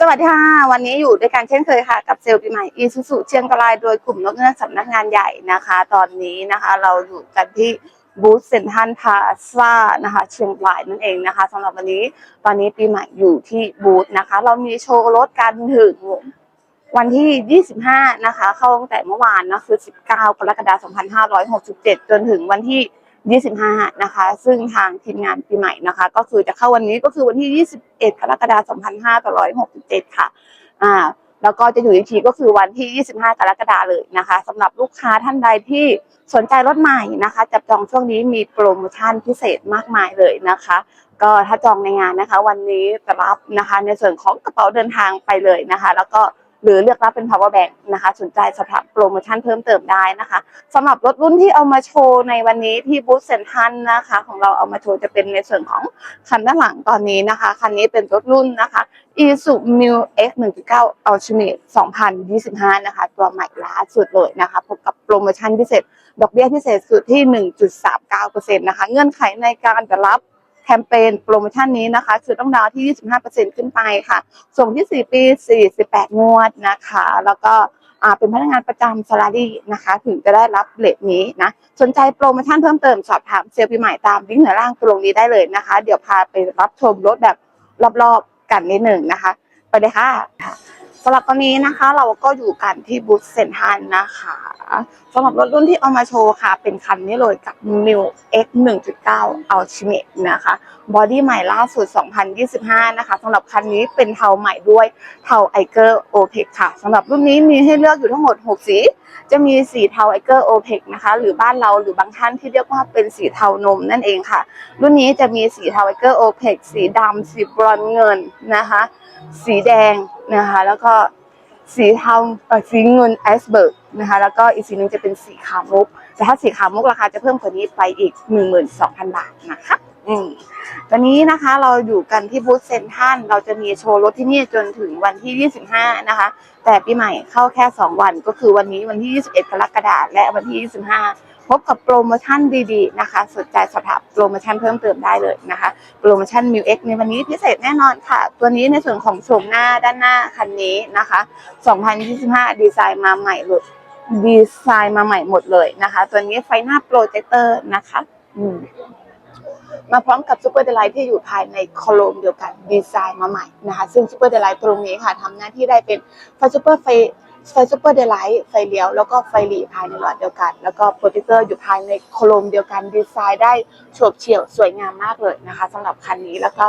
สวัสดีค่ะ วันนี้อยู่ด้วยกันเช่นเคยค่ะ กับเซลล์ปีใหม่อีซูซูเชียงราย โดยกลุ่มนกเงือกสำนักงานใหญ่นะคะ ตอนนี้นะคะเราอยู่กันที่บูธเซ็นทรัลพาซ่านะคะ เชียงรายนั่นเองนะคะสำหรับวันนี้ตอนนี้ปีใหม่อยู่ที่บูธนะคะ เรามีโชว์รถกันถึงวันที่ 25 นะคะ เข้าตั้งแต่เมื่อวานนะคือ 19 กรกฎาคม 2567 จนถึงวันที่ 25 นะคะ ซึ่งทางทีมงานปีใหม่นะคะ ก็คือจะเข้าวันนี้ก็คือวันที่ 21 กรกฎาคม2567 ค่ะอ่าแล้วก็จะอยู่อีกทีก็คือวันที่ 25 กรกฎาคมเลยนะคะสำหรับลูกค้าท่านใดที่สนใจรถใหม่นะคะ จับจองช่วงนี้มีโปรโมชั่นพิเศษมากมายเลยนะคะ ก็ถ้าจองในงานนะคะ วันนี้จะรับนะคะในส่วนของกระเป๋าเดินทางไปเลยนะคะ แล้วก็ หรือเลือกรับเป็น power bank นะคะสนใจสอบถามโปรโมชั่นเพิ่มเติมได้นะคะสำหรับรถรุ่นที่เอามาโชว์ในวันนี้ที่บูธเซ็นทรัลนะคะ ของเราเอามาโชว์จะเป็นในส่วนของคันด้านหลังตอนนี้นะคะ คันนี้เป็นรถรุ่นนะคะ Isuzu New X 1.9 Ultimate 2025 นะคะ ตัวใหม่ล่าสุดเลยนะคะ พบกับโปรโมชั่นพิเศษ ดอกเบี้ยพิเศษสุดที่ 1.39%นะคะ เงื่อนไขในการจะรับ แคมเปญโปรโมชั่นนี้นะคะคือต้องดาวที่ 25%ขึ้นไปค่ะ ส่งที่ 4 ปี 48 งวดนะคะ แล้วก็เป็นพนักงานประจำ salary นะคะ ถึงจะได้รับเลทนี้นะ สนใจโปรโมชั่นเพิ่มเติมสอบถามเซลล์ปีใหม่ตามลิงก์เหนือล่างตรงนี้ได้เลยนะคะ เดี๋ยวพาไปรับชมรถแบบรอบๆกันนิดหนึ่งนะคะ ไปเลยค่ะ สำหรับตอนนี้นะคะ เราก็อยู่กันที่บูธเซนทรันนะคะสำหรับรถรุ่นที่เอามาโชว์ค่ะ เป็นคันนี้เลยกับ New X 1.9 Ultimate นะคะบอดี้ใหม่ล่าสุด 2025 นะคะสำหรับคันนี้เป็นเทาใหม่ด้วยเทาไอเกอร์โอเพค่ะสำหรับรุ่นนี้มีให้เลือกอยู่ทั้งหมด 6 สี จะมีสีเทาไอเกอร์โอเพนะคะหรือบ้านเราหรือบางท่านที่เรียกว่าเป็นสีเทานมนั่นเองค่ะ รุ่นนี้จะมีสีเทาไอเกอร์โอเพสีดำสีบรอนเงินนะคะ สีแดง นะคะ แล้วก็สีเทาเอ่อสีเงินไอซ์เบิร์กนะคะ แล้วก็อีกสีหนึงจะเป็นสีขาวมุก แต่ถ้าสีขาวมุกราคาจะเพิ่มกว่านี้ไปอีก 12,000 บาทนะคะ อืมตอนนี้นะคะเราอยู่กันที่บูธเซนทันเราจะมีโชว์รถที่นี่จนถึงวันที่ 25 นะคะ แต่ปีใหม่เข้าแค่ 2 วันก็คือวันนี้วันที่ 21 กรกฎาคมและวันที่ 25 พบกับโปรโมชั่นดีๆนะคะสนใจสอบถามโปรโมชั่นเพิ่มเติมได้เลยนะคะ โปรโมชั่น m ิวเในวันนี้พิเศษแน่นอนค่ะ ตัวนี้ในส่วนของโฉมหน้าด้านหน้าคันนี้นะคะ 2025 ดีไซน์มาใหม่หลุดดีไซน์มาใหม่หมดเลยนะคะ ตัวนี้ไฟหน้าโปรเจคเตอร์นะคะอืมมาพร้อมกับซูเปอร์เดลไลท์ที่อยู่ภายในโคลมเดียวกันดีไซน์มาใหม่นะคะ ซึ่งซูเปอร์เดลไลท์ตรงนี้ค่ะทำหน้าที่ได้เป็นไฟซูเปอร์ไฟ ไฟซูเปอร์เดลไลท์ไฟเลี้ยวแล้วก็ไฟหลีภายในหลอดเดียวกัน แล้วก็โปรเจคเตอร์อยู่ภายในโคลมเดียวกันดีไซน์ได้โฉบเฉี่ยวสวยงามมากเลยนะคะสำหรับคันนี้แล้วก็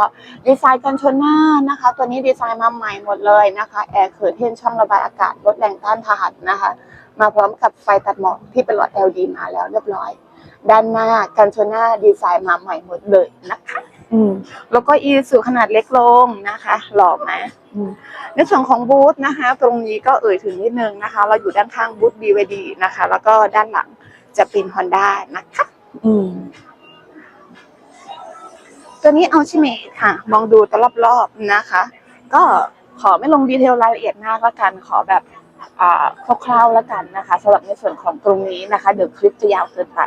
ดีไซน์กันชนหน้านะคะ ตัวนี้ดีไซน์มาใหม่หมดเลยนะคะแอร์เคิร์เทนช่องระบายอากาศลดแรงต้านทานนะคะ มาพร้อมกับไฟตัดหมอกที่เป็นหลอด LED มาแล้วเรียบร้อย ด้านหน้ากันชนหน้าดีไซน์มาใหม่หมดเลยนะคะ อืมแล้วก็อีสูขนาดเล็กลงนะคะ หล่อไหมอืมในส่วนของบูธนะคะ ตรงนี้ก็เอ่ยถึงนิดนึงนะคะ เราอยู่ด้านข้างบูธ BYD นะคะ แล้วก็ด้านหลังจะเป็น Honda นะคะ อืมตัวนี้เอาชิเมทค่ะ มองดูตวรอบๆนะคะ ก็ขอไม่ลงดีเทลรายละเอียดมากแล้วกัน ขอแบบอ่าคร่าวๆแล้วกันนะคะสำหรับในส่วนของตรงนี้นะคะ เดี๋ยวคลิปจะยาวเกินไป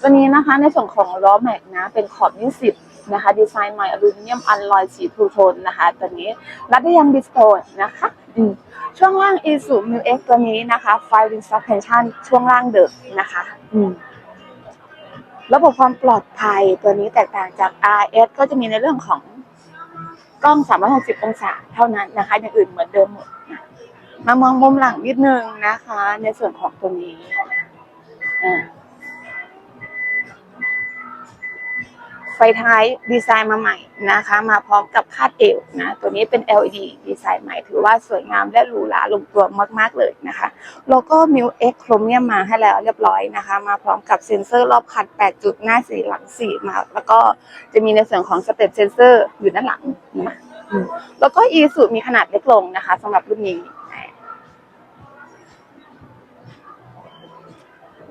ตัวนี้นะคะในส่วนของล้อแม็กนะ เป็นขอบ20 นะคะ ดีไซน์ใหม่อลูมิเนียมอัลลอยสีทูโทนนะคะ ตัวนี้รัดด้ยยางดิสโทนนะคะอืมช่วงล่าง i s u m u x ตัวนี้นะคะไฟ Ring Suspension ช่วงล่างเดิมนะคะอืมระบบความปลอดภัยตัวนี้แตกต่างจาก RS ก็จะมีในเรื่องของกล้อง 360 องศาเท่านั้นนะคะ อย่างอื่นเหมือนเดิมหมดนะมามองมุมหลังนิดนึงนะคะ ในส่วนของตัวนี้อ่า ท้ายดีไซน์มาใหม่นะคะ มาพร้อมกับคาดเอวนะ ตัวนี้เป็น LED ดีไซน์ใหม่ ถือว่าสวยงามและหรูหราลงตัวมาก ๆ เลยนะคะโลโก้ m ิวเอ็กโครเมียมมาให้แล้วเรียบร้อยนะคะ มาพร้อมกับเซ็นเซอร์รอบคัน 8 จุดหน้าสีหลังสีมา แล้วก็จะมีในส่วนของสเต็ปเซนเซอร์อยู่ด้านหลังนะแล้วก็อีสุมีขนาดเล็กลงนะคะสำหรับรุ่นนี้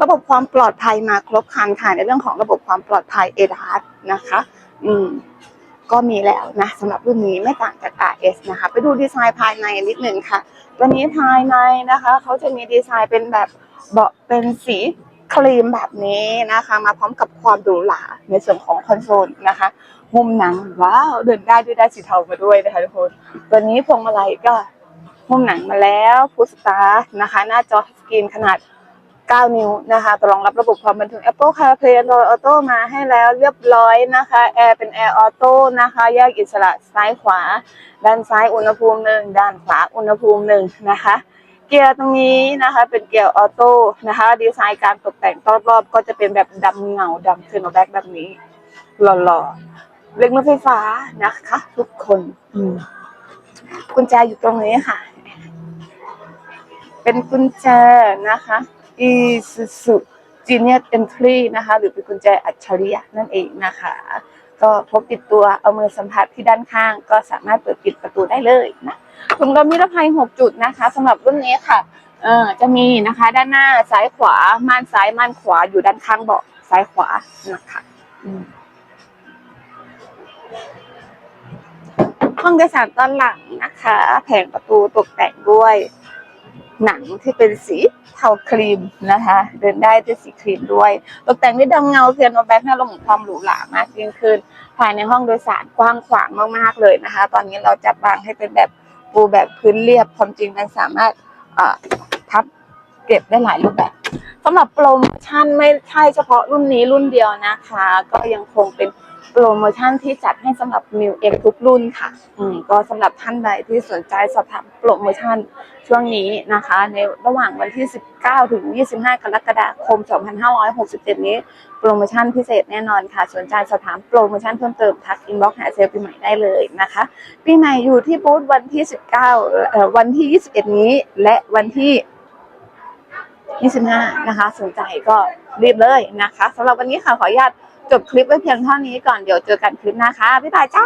ระบบความปลอดภัยมาครบครันค่ะในเรื่องของระบบความปลอดภัย a d a s นะคะ อืมก็มีแล้วนะสำหรับรุ่นนี้ไม่ต่างจาก RS นะคะ ไปดูดีไซน์ภายในนิดหนึ่งค่ะ ตัวนี้ภายในนะคะ เขาจะมีดีไซน์เป็นแบบเบาะเป็นสีครีมแบบนี้นะคะ มาพร้อมกับความหรูหราในส่วนของคอนโซลนะคะมุมหนังว้าวเดินได้ด้วยได้สีเทามาด้วยนะคะทุกคนตัวนี้พวงมาลัยก็มุมหนังมาแล้วพุสตาร์นะคะ หน้าจอสกรีนขนาด 9 นิ้วนะคะตัวรองรับระบบความบันเทิง Apple CarPlay Android Auto มาให้แล้วเรียบร้อยนะคะ แอร์เป็นแอร์ออโต้นะคะแยกอิสระซ้ายขวา ด้านซ้ายอุณหภูมิหนึ่งด้านขวาอุณหภูมิหนึ่งนะคะ เกียร์ตรงนี้นะคะ เป็นเกียร์ออโต้นะคะ ดีไซน์การตกแต่งรอบๆก็จะเป็นแบบดำเงาดำเทอร์โนแบ็กแบบนี้หล่อๆเล็กรถไฟฟ้านะคะ ทุกคนกุญแจอยู่ตรงนี้ค่ะ เป็นกุญแจนะคะ Isuzu Genius Entry นะคะ หรือเป็นกุญแจอัจฉริยะนั่นเองนะคะ ก็พกติดตัวเอามือสัมผัสที่ด้านข้าง ก็สามารถเปิดปิดประตูได้เลยนะถุงลมนิรภัย 6 จุดนะคะสำหรับรุ่นนี้ค่ะเออจะมีนะคะด้านหน้าซ้ายขวาม่านซ้ายม่านขวาอยู่ด้านข้างเบาะซ้ายขวานะคะห้องโดยสารตอนหลังนะคะ แผงประตูตกแต่งด้วย หนังที่เป็นสีเทาครีมนะคะ เดินได้ด้วยสีครีมด้วย ตกแต่งด้วยดำเงาเพียโนแบ็กให้ลงของความหรูหรามากยิ่งขึ้น ภายในห้องโดยสารกว้างขวางมากๆเลยนะคะ ตอนนี้เราจัดวางให้เป็นแบบปูแบบพื้นเรียบความจริงมันสามารถเอ่อพับเก็บได้หลายรูปแบบสำหรับโปรโมชั่นไม่ใช่เฉพาะรุ่นนี้รุ่นเดียวนะคะ ก็ยังคงเป็น โปรโมชั่นที่จัดให้สำหรับ New X ทุกรุ่นค่ะ อืมก็สำหรับท่านใดที่สนใจสอบถามโปรโมชั่นช่วงนี้นะคะ ในระหว่างวันที่ 19 ถึง 25 กรกฎาคม 2567 นี้ โปรโมชั่นพิเศษแน่นอนค่ะ สนใจสอบถามโปรโมชั่นเพิ่มเติมทักอินบ็อกซ์หาเซลล์ปีใหม่ได้เลยนะคะปีใหม่อยู่ที่บูธวันที่ 19เอ่อวันที่ 21 นี้ และวันที่ 25 นะคะ สนใจก็รีบเลยนะคะสำหรับวันนี้ค่ะขออนุญาต จบคลิปไว้เพียงเท่านี้ก่อนเดี๋ยวเจอกันคลิปหน้าค่ะบ๊ายบายจ้า